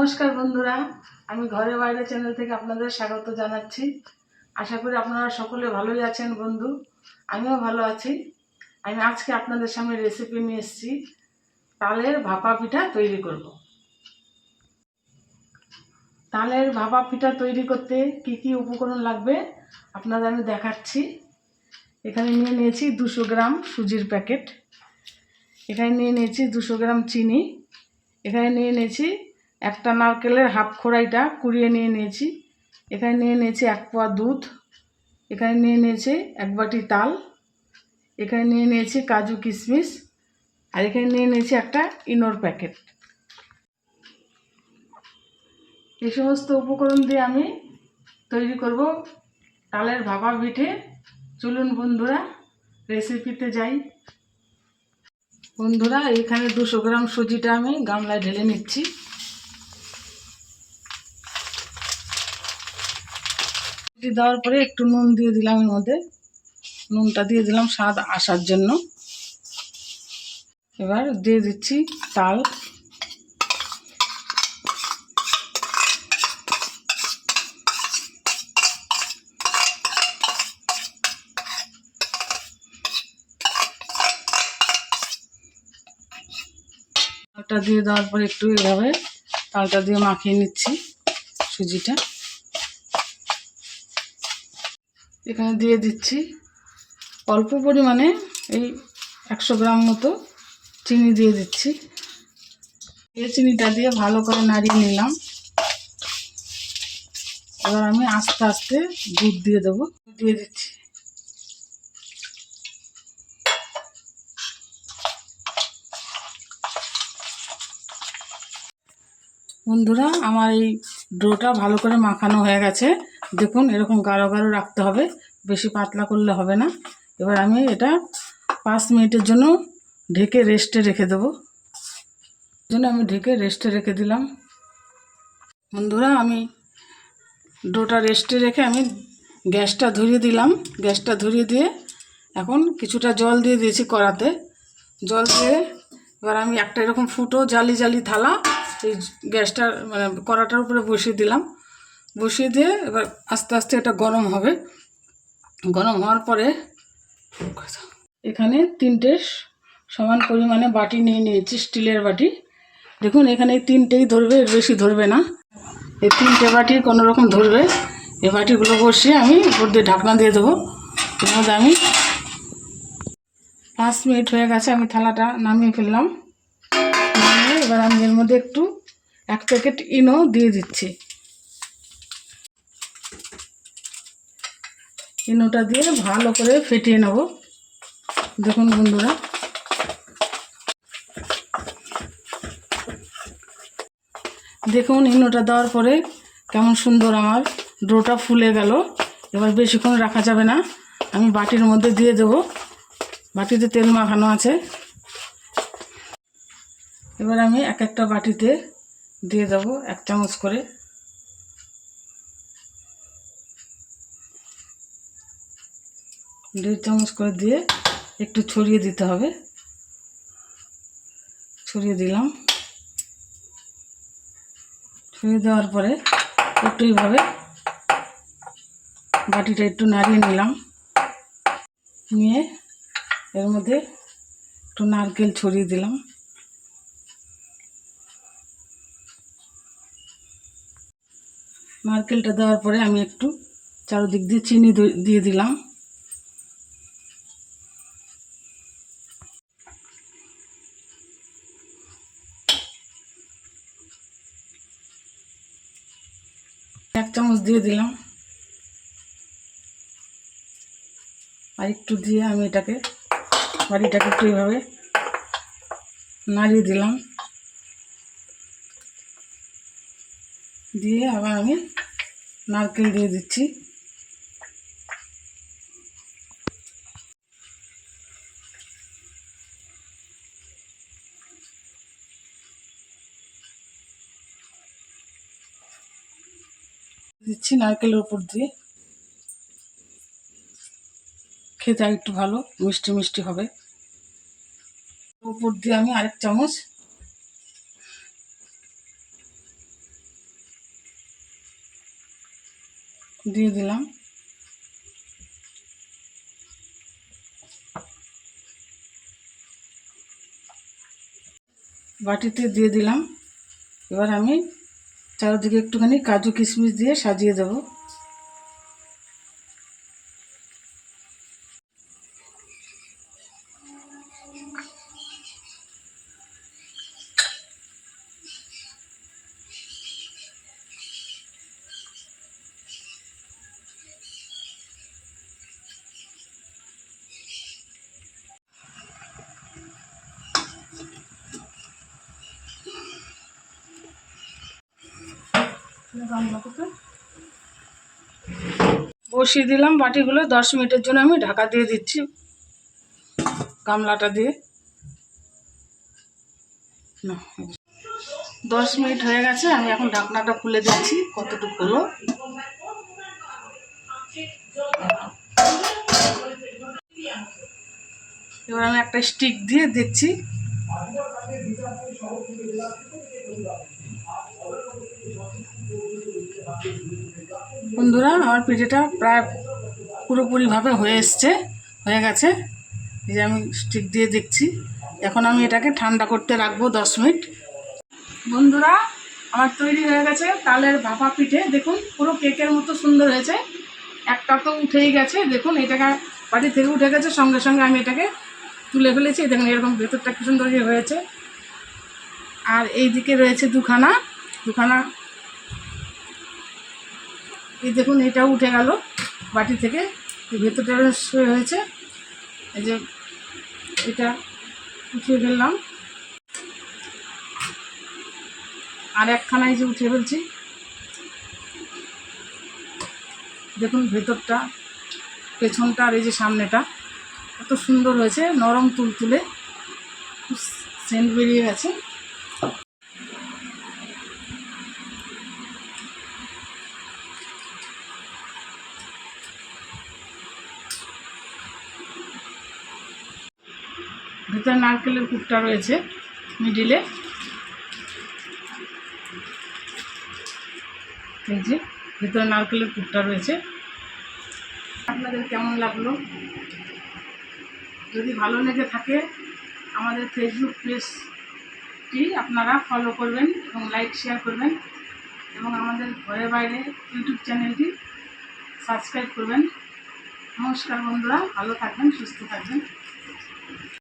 নমস্কার বন্ধুরা, আমি ঘরে বাইরে চ্যানেল থেকে আপনাদের স্বাগত জানাচ্ছি। আশা করি আপনারা সকলে ভালোই আছেন বন্ধু, আমিও ভালো আছি। আমি আজকে আপনাদের সামনে রেসিপি নিয়ে এসেছি, তালের ভাপা পিঠা তৈরি করব। তালের ভাপা পিঠা তৈরি করতে কি কি উপকরণ লাগবে আপনাদের আমি দেখাচ্ছি। এখানে নিয়ে নিয়েছি দুশো গ্রাম সুজির প্যাকেট, এখানে নিয়ে নিয়েছি দুশো গ্রাম চিনি, এখানে নিয়ে নিয়েছি একটা নারকেলের হাফ খোড়াইটা কুড়িয়ে নিয়ে নিয়েছি। এখানে নিয়ে নিয়েছি এক পোয়া দুধ, এখানে নিয়ে নিয়েছি এক বাটি তাল, এখানে নিয়ে নিয়েছি কাজু কিশমিশ, আর এখানে নিয়ে নিয়েছি একটা ইনোর প্যাকেট। এই সমস্ত উপকরণ দিয়ে আমি তৈরি করব তালের ভাপা পিঠে। চলুন বন্ধুরা রেসিপিতে যাই। বন্ধুরা, এখানে দুশো গ্রাম সুজিটা আমি গামলায় ঢেলে নিচ্ছি। সুজি দেওয়ার পরে একটু নুন দিয়ে দিলাম এর মধ্যে। নুনটা দিয়ে দিলাম স্বাদ আসার জন্য। এবার দিয়ে দিচ্ছি তাল। তালটা দিয়ে দেওয়ার পর একটু এভাবে তালটা দিয়ে মাখিয়ে নিচ্ছি সুজিটা। এখানে দিয়ে দিচ্ছি অল্প পরিমাণে এই একশো গ্রাম মতো চিনি দিয়ে দিচ্ছি। এই চিনিটা দিয়ে ভালো করে নাড়িয়ে নিলাম। এবার আমি আস্তে আস্তে দুধ দিয়ে দেবো। দিয়ে দিচ্ছি। বন্ধুরা, আমার এই ডোটা ভালো করে মাখানো হয়ে গেছে। দেখুন, এরকম গাঢ় গাঢ় রাখতে হবে, বেশি পাতলা করলে হবে না। এবার আমি এটা পাঁচ মিনিটের জন্য ঢেকে রেস্টে রেখে দেবো। জন্য আমি ঢেকে রেস্টে রেখে দিলাম। বন্ধুরা, আমি ডোটা রেস্টে রেখে আমি গ্যাসটা ধরিয়ে দিলাম। গ্যাসটা ধরিয়ে দিয়ে এখন কিছুটা জল দিয়ে দিয়েছি কড়াতে। জল দিয়ে এবার আমি একটা এরকম ফুটো জালি জালি থালা এই গ্যাসটা মানে কড়াটার উপরে বসিয়ে দিলাম। বসিয়ে দিয়ে এবার আস্তে আস্তে এটা গরম হবে। গরম হওয়ার পরে এখানে তিনটে সমান পরিমাণে বাটি নিয়ে নিয়েছি, স্টিলের বাটি। দেখুন, এখানে তিনটেই ধরবে, এর বেশি ধরবে না। এই তিনটে বাটি কোনো রকম ধরবে। এই বাটিগুলো বসিয়ে আমি উপর দিয়ে ঢাকনা দিয়ে দেবো। এর আমি পাঁচ মিনিট হয়ে গেছে, আমি থালাটা নামিয়ে ফেললাম। এবার আমি এর মধ্যে একটু এক প্যাকেট ইনো দিয়ে দিচ্ছি। ইনোটা দিয়ে ভালো করে ফেটিয়ে নেব। দেখুন বন্ধুরা। দেখুন ইনোটা দেওয়ার পরে কেমন সুন্দর আমার ডোটা ফুলে গেল। এবার বেশিক্ষণ রাখা যাবে না। আমি বাটির মধ্যে দিয়ে দেবো। বাটিতে তেল মাখানো আছে। এবার আমি এক একটা বাটিতে দিয়ে দেবো এক চামচ করে। দুই চামচ করে দিয়ে একটু ছড়িয়ে দিতে হবে। ছড়িয়ে দিলাম। ছড়িয়ে দেওয়ার পরে একটু এইভাবে বাটিটা একটু নাড়িয়ে নিলাম। নিয়ে এর মধ্যে একটু নারকেল ছড়িয়ে দিলাম। নারকেলটা দেওয়ার পরে আমি একটু চারদিক দিয়ে চিনি দিয়ে দিলাম। এক চামচ দিয়ে দিলাম। আর একটু দিয়ে আমি এটাকে, বাড়িটাকে একটু এইভাবে নাড়িয়ে দিলাম। দিয়ে আবার আমি নারকেল দিয়ে দিচ্ছি। দিচ্ছি, নারকেলের উপর দিয়ে। খেতে একটু ভালো, মিষ্টি মিষ্টি হবে। উপর দিয়ে আমি আরেক চামচ দিয়ে দিলাম। বাটিতে দিয়ে দিলাম। এবার আমি চারিদিকে একটুখানি কাজু কিশমিশ দিয়ে সাজিয়ে দেবো। বসিয়ে দিলাম বাটিগুলো, দশ মিনিটের জন্য আমি ঢাকা দিয়ে দিচ্ছি গামলাটা দিয়ে। দশ মিনিট হয়ে গেছে, আমি এখন ঢাকনাটা খুলে দিচ্ছি, কতটুকু হলো। এবার আমি একটা স্টিক দিয়ে দেখছি বন্ধুরা, আমার পিঠেটা প্রায় পুরোপুরিভাবে হয়ে এসছে, হয়ে গেছে। এই যে আমি স্টিক দিয়ে দেখছি। এখন আমি এটাকে ঠান্ডা করতে রাখব দশ মিনিট। বন্ধুরা, আমার তৈরি হয়ে গেছে তালের ভাপা পিঠে। দেখুন, পুরো কেকের মতো সুন্দর হয়েছে। একটা তো উঠেই গেছে। দেখুন, এটাকে বাড়ি থেকে উঠে গেছে। সঙ্গে সঙ্গে আমি এটাকে তুলে ফেলেছি। দেখুন, এরকম ভেতরটা কি সুন্দর হয়েছে। আর এই দিকে রয়েছে দুখানা। দুখানা এই দেখুন, এটাও উঠে গেল। বাটি থেকে ভেতরটা শুয়ে হয়েছে। এই যে এটা উঠিয়ে ফেললাম। আর একখানায় যে উঠিয়ে ফেলছি। দেখুন, ভেতরটা, পেছনটা আর এই যে সামনেটা এত সুন্দর হয়েছে, নরম তুলতুলে। সেন্ট বেরিয়ে গেছে। ভিতরে নারকেলের কুপটা রয়েছে মিডিলে। এই যে, ভিতরে নারকেলের কুপটা রয়েছে। আপনাদের কেমন লাগল? যদি ভালো লেগে থাকে, আমাদের ফেসবুক পেজটি আপনারা ফলো করবেন এবং লাইক শেয়ার করবেন এবং আমাদের ঘরে বাইরে ইউটিউব চ্যানেলটি সাবস্ক্রাইব করবেন। নমস্কার বন্ধুরা, ভালো থাকবেন, সুস্থ থাকবেন।